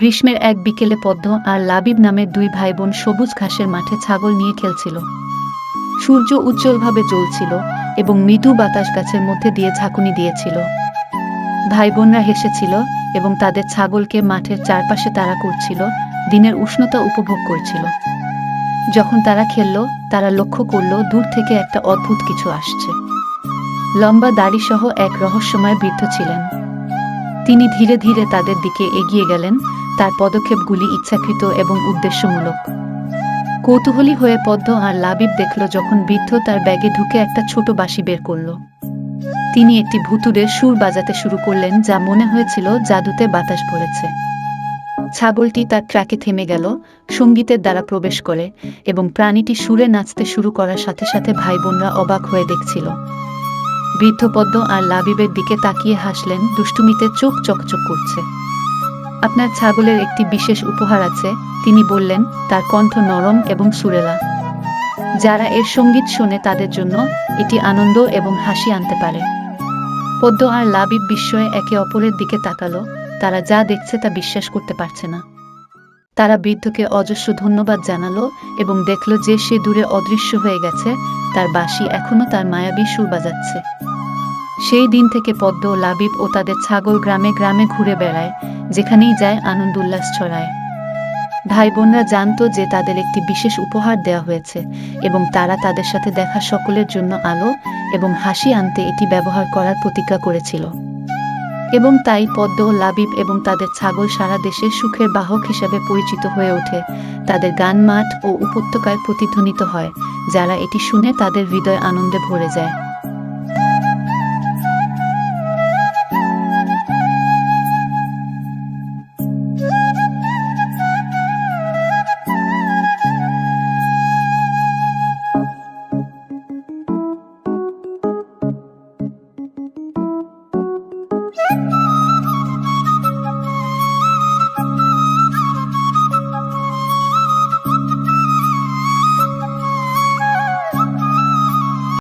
গ্রীষ্মের এক বিকেলে পদ্ম আর লাবিব নামের দুই ভাই বোন সবুজ ঘাসের মাঠে ছাগল নিয়ে খেলছিল। সূর্য উজ্জ্বলভাবে জ্বলছিল এবং মৃদু বাতাস গাছের মধ্যে দিয়ে ঝাঁকুনি দিয়েছিল। ভাই বোনরা হেসেছিল এবং তাদের ছাগলকে মাঠের চারপাশে তারা করছিল, দিনের উষ্ণতা উপভোগ করছিল। যখন তারা খেলল, তারা লক্ষ্য করল দূর থেকে একটা অদ্ভুত কিছু আসছে। লম্বা দাড়ি সহ এক রহস্যময় বৃদ্ধ ছিলেন। তিনি ধীরে ধীরে তাদের দিকে এগিয়ে গেলেন তার পদক্ষেপগুলি ইচ্ছাকৃত এবং উদ্দেশ্যমূলক। কৌতূহলী হয়ে পদ্ম আর লাবিব দেখল যখন বৃদ্ধ তার ব্যাগে ঢুকে একটা ছোট বাঁশি বের করল। তিনি একটি ভুতুরে সুর বাজাতে শুরু করলেন যা মনে হয়েছিল জাদুতে বাতাস ভরেছে। ছাগলটি তার ট্র্যাকে থেমে গেল, সঙ্গীতের দ্বারা প্রবেশ করে এবং প্রাণীটি সুরে নাচতে শুরু করার সাথে সাথে ভাই বোনরা অবাক হয়ে দেখছিল। বৃদ্ধ পদ্ম আর লাবিবের দিকে তাকিয়ে হাসলেন, দুষ্টুমিতে চোখ চকচক করছে। আপনার ছাগলের একটি বিশেষ উপহার আছে, তিনি বললেন, তার কণ্ঠ নরম এবং সুরেলা। যারা এর সংগীত শোনে তাদের জন্য এটি আনন্দ এবং হাসি আনতে পারে। পদ্ম আর লাবিব বিস্ময়ে একে অপরের দিকে তাকালো, তারা যা দেখছে তা বিশ্বাস করতে পারছে না। তারা বৃদ্ধকে অজস্র ধন্যবাদ জানালো এবং দেখল যে সে দূরে অদৃশ্য হয়ে গেছে, তার বাসি এখনও তার মায়াবী সুর বাজাচ্ছে। সেই দিন থেকে পদ্ম, লাবিব ও তাদের ছাগল গ্রামে গ্রামে ঘুরে বেড়ায়, যেখানেই যায় আনন্দ উল্লাস ছড়ায়। ভাই বোনরা জানতো যে তাদের একটি বিশেষ উপহার দেওয়া হয়েছে এবং তারা তাদের সাথে দেখা সকলের জন্য আলো এবং হাসি আনতে এটি ব্যবহার করার প্রতিজ্ঞা করেছিল। এবং তাই পদ্ম, লাবিব এবং তাদের ছাগল সারা দেশে সুখের বাহক হিসাবে পরিচিত হয়ে ওঠে। তাদের গান মাঠ ও উপত্যকায় প্রতিধ্বনিত হয়, যারা এটি শুনে তাদের হৃদয় আনন্দে ভরে যায়।